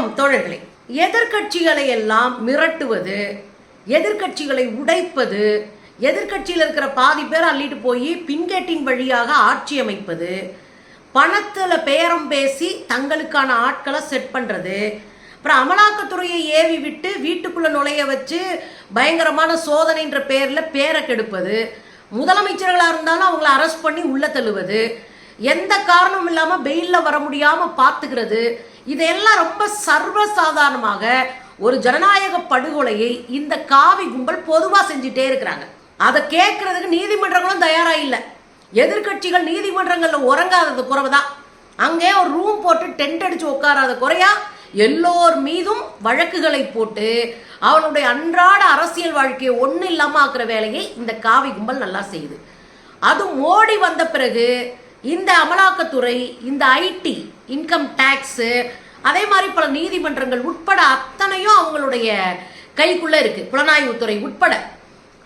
வணக்கம் தோழர்களே. எதிர்க்கட்சிகளை எல்லாம் மிரட்டுவது எதிர்க்கட்சிகளை உடைப்பது எதிர்க்கட்சியில் இருக்கிற பாதி பேர் அள்ளிட்டு போய் பின்கேட்டின் வழியாக ஆட்சி அமைப்பது பணத்தில் பேரம் பேசி தங்களுக்கான ஆட்களை செட் பண்ணுறது அப்புறம் அமலாக்கத்துறையை ஏவி விட்டு வீட்டுக்குள்ளே நுழைய வச்சு பயங்கரமான சோதனைன்ற பேரில் பேரை கெடுப்பது முதலமைச்சர்களாக இருந்தாலும் அவங்கள அரெஸ்ட் பண்ணி உள்ள தள்ளுவது எந்த காரணமும் இல்லாமல் பெயிலில் வர முடியாமல் பார்த்துக்கிறது இதையெல்லாம் ரொம்ப சர்வசாதாரணமாக ஒரு ஜனநாயக படுகொலையை இந்த காவி கும்பல் பொதுவாக செஞ்சுட்டே இருக்கிறாங்க. அதை கேட்கறதுக்கு நீதிமன்றங்களும் தயாராக இல்லை. எதிர்க்கட்சிகள் நீதிமன்றங்களில் உறங்காதது குறைவுதான். அங்கே ஒரு ரூம் போட்டு டென்ட் அடித்து உட்காராத குறையா எல்லோர் மீதும் வழக்குகளை போட்டு அவனுடைய அன்றாட அரசியல் வாழ்க்கையை ஒன்றும் இல்லாமல் ஆக்குற வேலையை இந்த காவி கும்பல் நல்லா செய்யுது. அது மோடி வந்த பிறகு இந்த அமலாக்கத்துறை இந்த ஐடி இன்கம் டேக்ஸு அதே மாதிரி பல நீதிமன்றங்கள் உட்பட அத்தனையும் அவங்களுடைய கைக்குள்ளே இருக்கு. புலனாய்வுத்துறை உட்பட.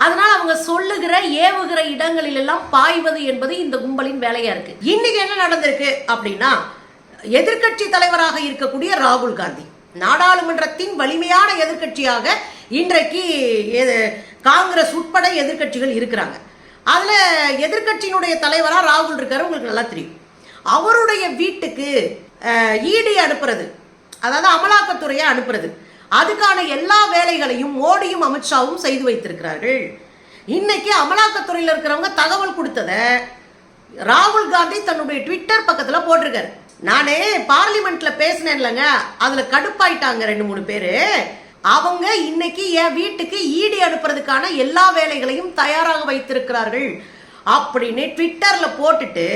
அதனால அவங்க சொல்லுகிற ஏவுகிற இடங்களில் எல்லாம் பாய்வது என்பது இந்த கும்பலின் வேலையா இருக்கு. இன்னைக்கு என்ன நடந்திருக்கு அப்படின்னா எதிர்க்கட்சி தலைவராக இருக்கக்கூடிய ராகுல் காந்தி நாடாளுமன்றத்தின் வலிமையான எதிர்க்கட்சியாக இன்றைக்கு காங்கிரஸ் உட்பட எதிர்க்கட்சிகள் இருக்கிறாங்க. அதுல எதிர்க்கட்சியினுடைய தலைவராக ராகுல் இருக்காரு உங்களுக்கு நல்லா தெரியும். அவருடைய வீட்டுக்கு இடி அனுப்புறது. அதாவது அமலாக்கத்துறையை அனுப்புறது. அதுக்கான எல்லா வேலைகளையும் மோடியும் அமித்ஷாவும் செய்து வைத்திருக்கிறார்கள். இன்னைக்கு அமலாக்கத்துறையில் இருக்கிறவங்க தகவல் கொடுத்ததை ராகுல் காந்தி தன்னுடைய ட்விட்டர் பக்கத்தில் போட்டிருக்காரு. நானே பார்லிமெண்ட்ல பேசினேன் இல்லைங்க அதுல கடுப்பாயிட்டாங்க ரெண்டு மூணு பேரு. அவங்க இன்னைக்கு என் வீட்டுக்கு ஈடி அனுப்புறதுக்கான எல்லா வேலைகளையும் தயாராக வைத்திருக்கிறார்கள். அப்படின்னு ட்விட்டர்ல போட்டுட்டு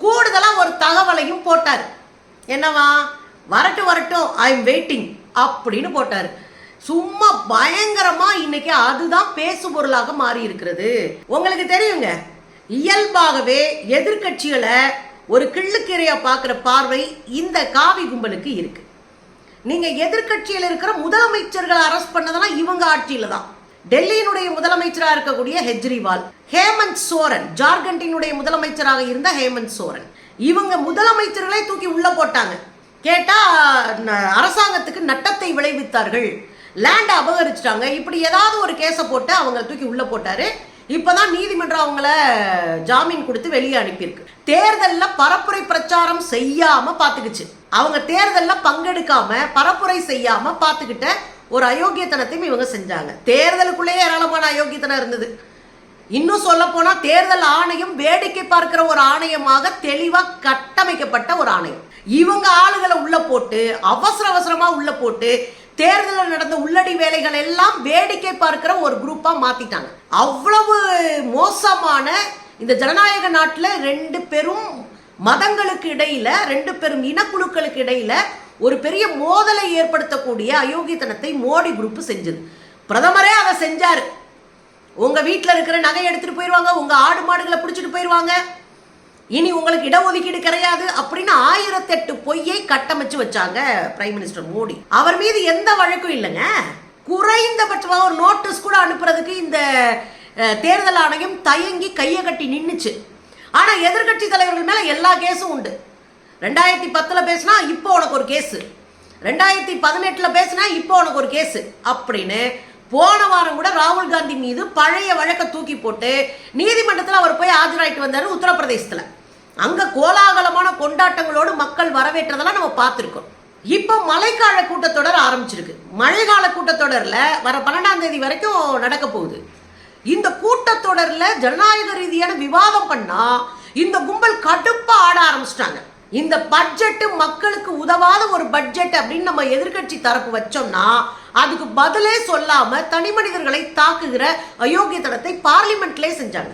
கூடுதலாக ஒரு தகவலையும் போட்டார். என்னவா? வரட்டும் வரட்டும் ஐ எம் வெயிட்டிங் அப்படின்னு போட்டார். சும்மா பயங்கரமா இன்னைக்கு அதுதான் பேசு பொருளாக மாறி இருக்கிறது உங்களுக்கு தெரியுங்க இயல்பாகவே எதிர்க்கட்சிகளை ஒரு கிள்ளுக்கீரையா பார்க்குற பார்வை இந்த காவி கும்பலுக்கு இருக்கு. நீங்க எதிர்க்கட்சியில் இருக்கிற முதலமைச்சர்களை அரெஸ்ட் பண்ணதெல்லாம் இவங்க ஆட்சியில தான். டெல்லியினுடைய முதலமைச்சராக இருக்கக்கூடிய ஹெஜ்ரிவால். ஹேமந்த் சோரன் ஜார்க்கண்டினுடைய முதலமைச்சராக இருந்த ஹேமந்த் சோரன். இவங்க முதலமைச்சர்களை தூக்கி உள்ள போட்டாங்க. கேட்டா அரசாங்கத்துக்கு நட்டத்தை விளைவித்தார்கள். லேண்டை அபகரிச்சிட்டாங்க. இப்படி ஏதாவது ஒரு கேஸை போட்டு அவங்க தூக்கி உள்ள போட்டாரு. இப்பதான் நீதிமன்றம் அவங்கள ஜாமீன் கொடுத்து வெளியே அனுப்பியிருக்கு. தேர்தலில் பரப்புரை பிரச்சாரம் செய்யாம பாத்துக்குச்சு அவங்க தேர்தலில் பங்கெடுக்காம பரப்புரை செய்யாம பாத்துக்கிட்ட ஒரு அயோக்கியத்தனத்தையும் இவங்க செஞ்சாங்க. தேர்தலுக்குள்ளேயே ஏராளமான அயோக்கியத்தனம் இருந்தது. இன்னும் சொல்ல போனால் தேர்தல் ஆணையம் வேடிக்கை பார்க்கிற ஒரு ஆணையமாக தெளிவாக கட்டமைக்கப்பட்ட ஒரு ஆணையம். இவங்க ஆளுகளை உள்ள போட்டு அவசர அவசரமாக உள்ள போட்டு தேர்தலில் நடந்த உள்ளடி வேலைகள் எல்லாம் வேடிக்கை பார்க்கிற ஒரு குரூப்பாக மாத்திட்டாங்க. அவ்வளவு மோசமான இந்த ஜனநாயக நாட்டில் ரெண்டு பெரும் மதங்களுக்கு இடையில ரெண்டு பெரும் இனக்குழுக்களுக்கு இடையில ஒரு பெரிய மோதலை ஏற்படுத்தக்கூடிய அயோக்கியத்தனத்தை மோடி குரூப் செஞ்சது. பிரதமரே அதை செஞ்சார். உங்கள் வீட்டில் இருக்கிற நகை எடுத்துகிட்டு போயிடுவாங்க உங்கள் ஆடு மாடுகளை பிடிச்சிட்டு போயிடுவாங்க இனி உங்களுக்கு இடஒதுக்கீடு கிடையாது அப்படின்னு ஆயிரத்தெட்டு பொய்யை கட்டமைச்சு வச்சாங்க பிரைம் மினிஸ்டர் மோடி. அவர் மீது எந்த வழக்கும் இல்லைங்க. குறைந்தபட்சமாக ஒரு நோட்டீஸ் கூட அனுப்புறதுக்கு இந்த தேர்தல் ஆணையம் தயங்கி கையை கட்டி நின்றுச்சு ஆனால் எதிர்க்கட்சி தலைவர்கள் மேலே எல்லா கேஸும் உண்டு. ரெண்டாயிரத்தி பத்தில் பேசினா இப்போ உனக்கு ஒரு கேஸு. ரெண்டாயிரத்தி பதினெட்டில் பேசினா இப்போ உனக்கு ஒரு கேஸு. அப்படின்னு போன வாரம் கூட ராகுல் காந்தி மீது பழைய வழக்கை தூக்கி போட்டு நீதிமன்றத்தில் அவர் போய் ஆஜராயிட்டு வந்தார் உத்தரப்பிரதேசத்தில். அங்கே கோலாகலமான கொண்டாட்டங்களோடு மக்கள் வரவேற்றதெல்லாம் நம்ம பார்த்துருக்கோம். இப்போ மழைக்கால கூட்டத்தொடர் ஆரம்பிச்சிருக்கு. மழைக்கால கூட்டத்தொடரில் வர பன்னெண்டாம் தேதி வரைக்கும் நடக்க போகுது. இந்த கூட்டத்தொடரில் ஜனநாயக ரீதியான விவாதம் பண்ணால் இந்த கும்பல் கடுப்பாக ஆட ஆரம்பிச்சிட்டாங்க. இந்த பட்ஜெட்டு மக்களுக்கு உதவாத ஒரு பட்ஜெட் அப்படின்னு நம்ம எதிர்க்கட்சி தரப்பு வச்சோம்னா அதுக்கு பதிலே சொல்லாம தனி மனிதர்களை தாக்குகிற அயோக்கியத்தனத்தை பார்லிமெண்ட்லேயே செஞ்சாங்க.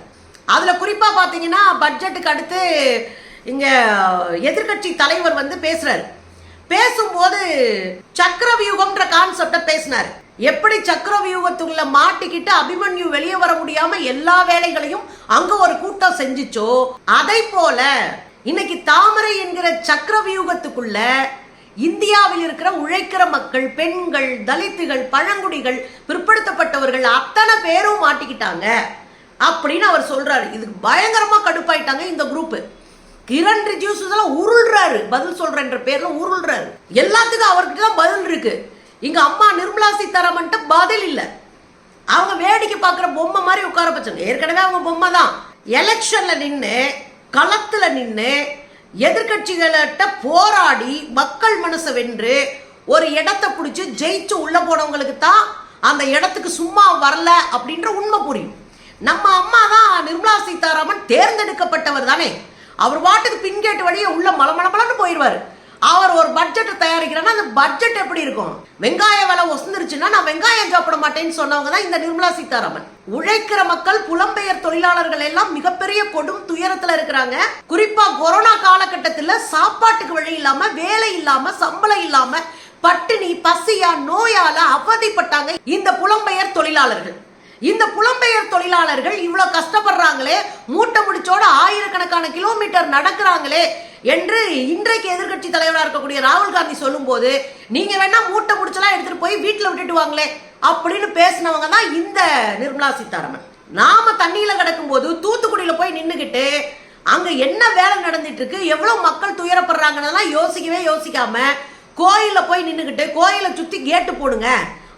அதுல குறிப்பா பாத்தீங்கன்னா பட்ஜெட்டுக்கு அடுத்து இங்க எதிர்க்கட்சி தலைவர் வந்து பேசுறாரு. பேசும்போது சக்கரவியூகம்ன்ற கான்செப்டை பேசினார். எப்படி சக்கரவியூகத்துக்குள்ள மாட்டிக்கிட்டு அபிமன்யு வெளியே வர முடியாம எல்லா வேலைகளையும் அங்க ஒரு கூட்டம் செஞ்சிச்சோ அதை போல இன்னைக்கு தாமரை என்கிற சக்கரவியூகத்துக்குள்ள இந்தியாவில் இருக்கிற உழைக்கிற மக்கள் பெண்கள் தலித்துகள் பழங்குடிகள் பிற்படுத்தப்பட்டவர்கள் அத்தனை பேரும் மாட்டிக்கிட்டாங்க அப்படின்னு அவர் சொல்றாரு. இதுக்கு பயங்கரமா கடுப்பாயிட்டாங்க இந்த குரூப் கிரண் ரிஜியூஸ் இதெல்லாம் உருள்றாரு. பதில் சொல்றேன்ற பேர்ல உருள்றாரு. எல்லாத்துக்கும் அவர்கிட்ட தான் பதில் இருக்கு. இங்க அம்மா நிர்மலா சீதாராமன்ட்ட பதில் இல்ல. அவங்க வேடிக்கை பார்க்குற பொம்மை மாதிரி உட்கார வச்சாங்க. ஏற்கனவே அவங்க பொம்மை தான் எலெக்ஷன்ல நின்று களத்தில் நின்று எதிர்கட்சிகள்கிட்ட போராடி மக்கள் மனசை வென்று ஒரு இடத்த பிடிச்சி ஜெயிச்சு உள்ள போனவங்களுக்கு தான் அந்த இடத்துக்கு சும்மா வரல அப்படின்ற உண்மை புரியும். நம்ம அம்மா தான் நிர்மலா சீதாராமன் தேர்ந்தெடுக்கப்பட்டவர் தானே. அவர் பாட்டுக்கு பின்கேட்டு வழியே உள்ள மலமளமளன்னு போயிடுவாரு அவர் ஒரு பட்ஜெட்டை தயாரிக்கிறேன்னா அந்த பட்ஜெட் எப்படி இருக்கும்? வெங்காய விலை ஒசந்துருச்சுன்னா நான் வெங்காயம் சாப்பிட மாட்டேன்னு சொன்னவங்க தான் இந்த நிர்மலா சீதாராமன். உழைக்கிற மக்கள் புலம்பெயர் தொழிலாளர்கள் எல்லாம் மிகப்பெரிய கொடும் துயரத்துல இருக்கிறாங்க. குறிப்பா கொரோனா காலகட்டத்தில் சாப்பாட்டுக்கு வழி இல்லாம வேலை இல்லாம சம்பளம் இல்லாம பட்டினி பசியா நோயால அவதிப்பட்டாங்க இந்த புலம்பெயர் தொழிலாளர்கள். இந்த புலம்பெயர் தொழிலாளர்கள் இவ்வளவு கஷ்டப்படுறாங்களே மூட்டை முடிச்சோட ஆயிரக்கணக்கான கிலோமீட்டர் நடக்கிறாங்களே என்று இன்றைக்கு எதிர்க்கட்சி தலைவராக இருக்கக்கூடிய ராகுல் காந்தி சொல்லும்போது நீங்க வேணா மூட்டை முடிச்செல்லாம் எடுத்துட்டு போய் வீட்டில் விட்டுட்டு வாங்களே அப்படின்னு பேசினவங்க தான் இந்த நிர்மலா சீதாராமன். நாம தண்ணியில கிடக்கும்போது தூத்துக்குடியில போய் நின்னுகிட்டு அங்க என்ன வேலை நடந்துட்டு இருக்கு எவ்வளவு மக்கள் துயரப்படுறாங்கன்னு யோசிக்கவே யோசிக்காம கோயிலில் போய் நின்னுகிட்டு கோயிலை சுத்தி கேட்டு போடுங்க.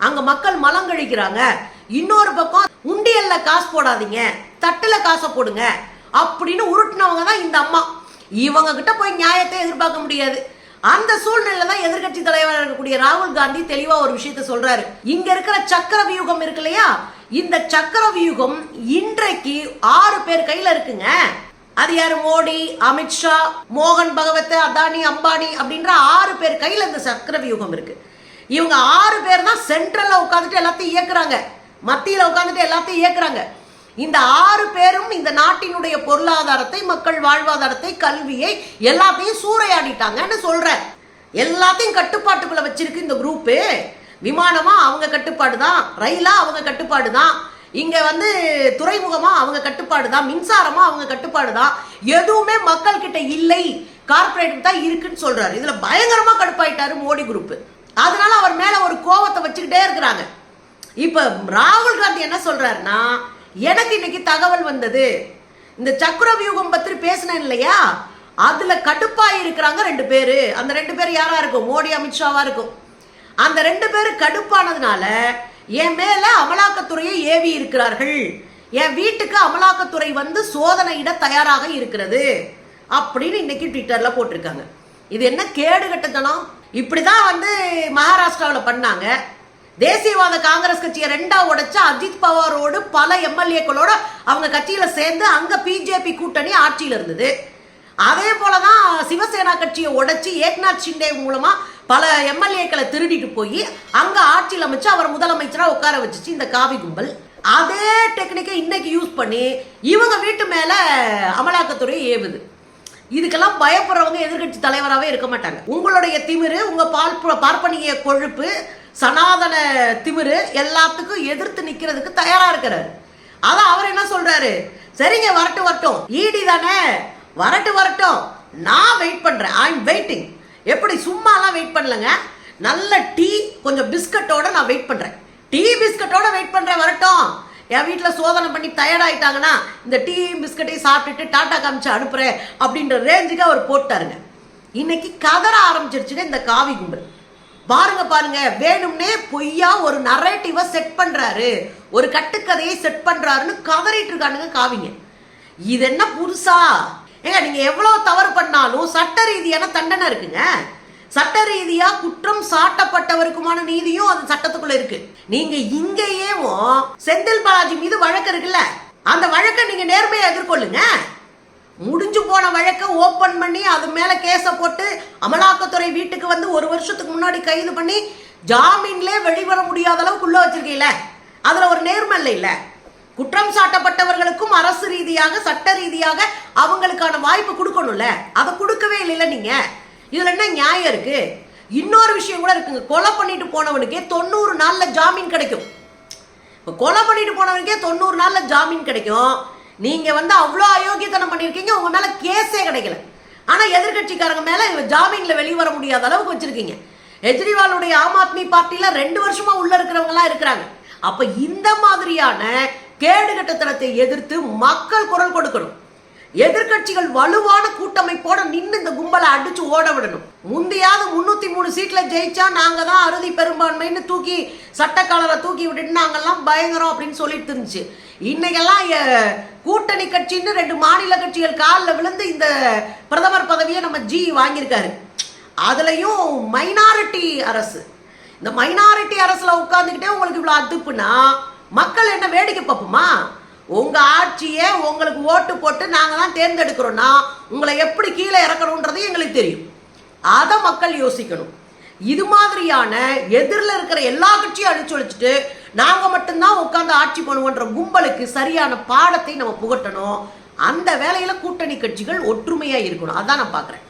அங்க மக்கள் மலம் கழிக்கிறாங்க. இன்னொரு பக்கம் உண்டியல்ல காசு போடாதீங்க தட்டுல காசை போடுங்க அப்படின்னு உருட்டினவங்க தான் இந்த அம்மா. இவங்க கிட்ட போய் நியாயத்தை எதிர்பார்க்க முடியாது. அந்த சூழ்நிலையில தான் எதிர்க்கட்சி தலைவராக இருக்கக்கூடிய ராகுல் காந்தி தெளிவா ஒரு விஷயத்த சொல்றாரு. இங்க இருக்கிற சக்கர வியூகம் இருக்கு இல்லையா? இந்த சக்கர வியூகம் இன்றைக்கு ஆறு பேர் கையில இருக்குங்க. அது யாரு? மோடி அமித்ஷா மோகன் பகவத் அதானி அம்பானி அப்படின்ற ஆறு பேர் கையில இந்த சக்கர வியூகம் இருக்கு. இவங்க ஆறு பேர் தான் சென்ட்ரல்ல உட்காந்துட்டு எல்லாத்தையும் இயக்குறாங்க. மத்தியில உட்காந்துட்டு எல்லாத்தையும் இயக்குறாங்க. இந்த ஆறு பேரும் இந்த நாட்டினுடைய பொருளாதாரத்தை மக்கள் வாழ்வாதாரத்தை கல்வியை எல்லாத்தையும் சூறையாடிட்டாங்கன்னு சொல்றேன் எல்லாத்தையும் கட்டுப்பாட்டுக்குள்ள வச்சிருக்கு இந்த குரூப்பு விமானமா அவங்க கட்டுப்பாடு தான். ரயிலா அவங்க கட்டுப்பாடு தான். இங்க வந்து துறைமுகமா அவங்க கட்டுப்பாடு தான். மின்சாரமா அவங்க கட்டுப்பாடு தான். எதுவுமே மக்கள் கிட்ட இல்லை. கார்பரேட் தான் இருக்குன்னு சொல்றாரு. இதுல பயங்கரமா கடுப்பாயிட்டாரு மோடி குரூப் அதனால அவர் மேல ஒரு கோவத்தை வச்சுக்கிட்டே இருக்கிறாங்க. இப்ப ராகுல் காந்தி என்ன சொல்றாருன்னா எனக்கு இன்னைக்கு தகவல் வந்தது. இந்த சக்கர வியூகம் பற்றி பேசினேன் இல்லையா? அதுல கடுப்பாக இருக்கிறாங்க ரெண்டு பேர். அந்த ரெண்டு பேர் யாரா இருக்கும்? மோடி அமித்ஷாவா இருக்கும். அந்த ரெண்டு பேரும் கடுப்பானதுனால என் மேல அமலாக்கத்துறையை ஏவி இருக்கிறார்கள். என் வீட்டுக்கு அமலாக்கத்துறை வந்து சோதனையிட தயாராக இருக்கிறது அப்படின்னு இன்னைக்கு ட்விட்டர்ல போட்டிருக்காங்க. இது என்ன கேடு கட்டத்தனம்? இப்படிதான் வந்து மகாராஷ்டிராவில் பண்ணாங்க. தேசியவாத காங்கிரஸ் கட்சியை ரெண்டா உடைச்சா அஜித் பவாரோடு பல எம்எல்ஏக்களோட அவங்க கட்சியில சேர்ந்து அங்க பிஜேபி கூட்டணி ஆட்சியில் இருந்தது. அதே போலதான் சிவசேனா கட்சியை உடைச்சு ஏக்நாத் ஷிண்டே மூலமா பல எம்எல்ஏக்களை திருடிட்டு போய் அங்க ஆட்சியில் அமைச்சு அவர் முதலமைச்சரா உட்கார வச்சுச்சு இந்த காவி கும்பல். அதே டெக்னிக்கை இன்னைக்கு யூஸ் பண்ணி இவங்க வீட்டு மேல அமலாக்கத்துறை ஏவுது. இதுக்கெல்லாம் பயப்படுறவங்க எதிர்கட்சி தலைவராகவே இருக்க மாட்டாங்க. உங்களுடைய திமிரு உங்க பால் பார்ப்பனிய கொழுப்பு சனாதன திமிரு எல்லாத்துக்கும் எதிர்த்து நிக்கிறதுக்கு தயாரா இருக்கிறார். அதான் அவர் என்ன சொல்றாரு? சரிங்க வரட்டு வரட்டும். ஈடி தானே? வரட்டு வரட்டும். நான் வெயிட் பண்றேன். ஐ எம் வெயிட்டிங் எப்படி? சும்மாலாம் வெயிட் பண்ணலங்க. நல்ல டீ கொஞ்சம் பிஸ்கட்டோட நான் வெயிட் பண்றேன். டீ பிஸ்கட்டோட வெயிட் பண்றேன் வரட்டும். என் வீட்டில் சோதனை பண்ணி தயாராகிட்டாங்கன்னா இந்த டீ பிஸ்கட்டையும் சாப்பிட்டுட்டு டாட்டா காமிச்சு அனுப்புறேன் அப்படின்ற ரேஞ்சுக்கு அவர் போட்டாருங்க. இன்னைக்கு கதற ஆரம்பிச்சிருச்சுங்க இந்த காவி கும்பல். பாருங்க பாருங்க. வேணும்னே பொய்யா ஒரு நரேட்டிவை செட் பண்றாரு. ஒரு கட்டுக்கதையை செட் பண்றாருன்னு கவரிட்டு இருக்கானுங்க காவிங்க. இது என்ன புதுசா? ஏங்க நீங்க எவ்வளவு தவறு பண்ணாலும் சட்ட ரீதியான தண்டனை இருக்குங்க. சட்ட ரீதியா குற்றம் சாட்டப்பட்டவருக்குமான நீதியும் அது சட்டத்துக்குள்ள இருக்கு. நீங்க இங்கேயேவும் செந்தில் பாலாஜி மீது வழக்கு இருக்குல்ல? அந்த வழக்கை நீங்க நேர்மையா எதிர்கொள்ளுங்க. முடிஞ்சு போன வழக்கை ஓப்பன் பண்ணி அது மேலே கேஸை போட்டு அமலாக்கத்துறை வீட்டுக்கு வந்து ஒரு வருஷத்துக்கு முன்னாடி கைது பண்ணி ஜாமீன்லே வெளிவர முடியாத அளவுக்கு உள்ள வச்சிருக்கீங்கள? அதில் ஒரு நேர்மை இல்லை? குற்றம் சாட்டப்பட்டவர்களுக்கும் அரசு ரீதியாக சட்ட ரீதியாக அவங்களுக்கான வாய்ப்பு கொடுக்கணும்ல? அதை கொடுக்கவே இல்லைல்ல நீங்கள் இதில் என்ன நியாயம் இருக்கு? இன்னொரு விஷயம் கூட இருக்குங்க. கொலை பண்ணிட்டு போனவனுக்கே தொண்ணூறு நாளில் ஜாமீன் கிடைக்கும். இப்போ கொலை பண்ணிட்டு போனவனுக்கே தொண்ணூறு நாளில் ஜாமீன் கிடைக்கும். நீங்க வந்து அவ்வளோ அயோக்கியத்தனம் பண்ணியிருக்கீங்க உங்க மேல கேஸே கிடைக்கல. ஆனா எதிர்கட்சிக்காரங்க மேல ஜாமீன்ல வெளியே வர முடியாத அளவுக்கு வச்சிருக்கீங்க. கெஜ்ரிவாலுடைய ஆம் ஆத்மி பார்ட்டியில ரெண்டு வருஷமா உள்ள இருக்கிறவங்க எல்லாம் இருக்கிறாங்க. அப்ப இந்த மாதிரியான கேடுகட்டத்தனத்தை எதிர்த்து மக்கள் குரல் கொடுக்கணும். எதிர்க்கட்சிகள் வலுவான கூட்டமைப்போட நின்று இந்த கும்பலை அடிச்சு ஓட விடணும். முந்தையாவது முன்னூத்தி மூணு சீட்ல ஜெயிச்சா நாங்க தான் அறுதி பெரும்பான்மைன்னு தூக்கி சட்டக்காலரை தூக்கி விட்டுட்டு நாங்கெல்லாம் பயங்கரம் அப்படின்னு சொல்லிட்டு இருந்துச்சு. இன்னைக்கெல்லாம் கூட்டணி கட்சின்னு ரெண்டு மாநில கட்சிகள் காலில் விழுந்து இந்த பிரதமர் பதவியை நம்ம ஜி வாங்கியிருக்காரு. அதுலேயும் மைனாரிட்டி அரசு. இந்த மைனாரிட்டி அரசில் உட்காந்துக்கிட்டே உங்களுக்கு இவ்வளோ அதுப்புனா மக்கள் என்ன வேடிக்கை பார்ப்போமா? உங்கள் ஆட்சியை உங்களுக்கு ஓட்டு போட்டு நாங்கள் தான் தேர்ந்தெடுக்கிறோன்னா உங்களை எப்படி கீழே இறக்கணுன்றது எங்களுக்கு தெரியும். அதை மக்கள் யோசிக்கணும். இது மாதிரியான எதிரில் இருக்கிற எல்லா கட்சியும் அழிச்சு வச்சுட்டு நாங்க மட்டும்தான் உட்கார்ந்து ஆட்சி பண்ணுவோன்ற கும்பலுக்கு சரியான பாடத்தை நம்ம புகட்டணும். அந்த வேலையில கூட்டணி கட்சிகள் ஒற்றுமையா இருக்கணும். அதான் நான் பார்க்குறேன்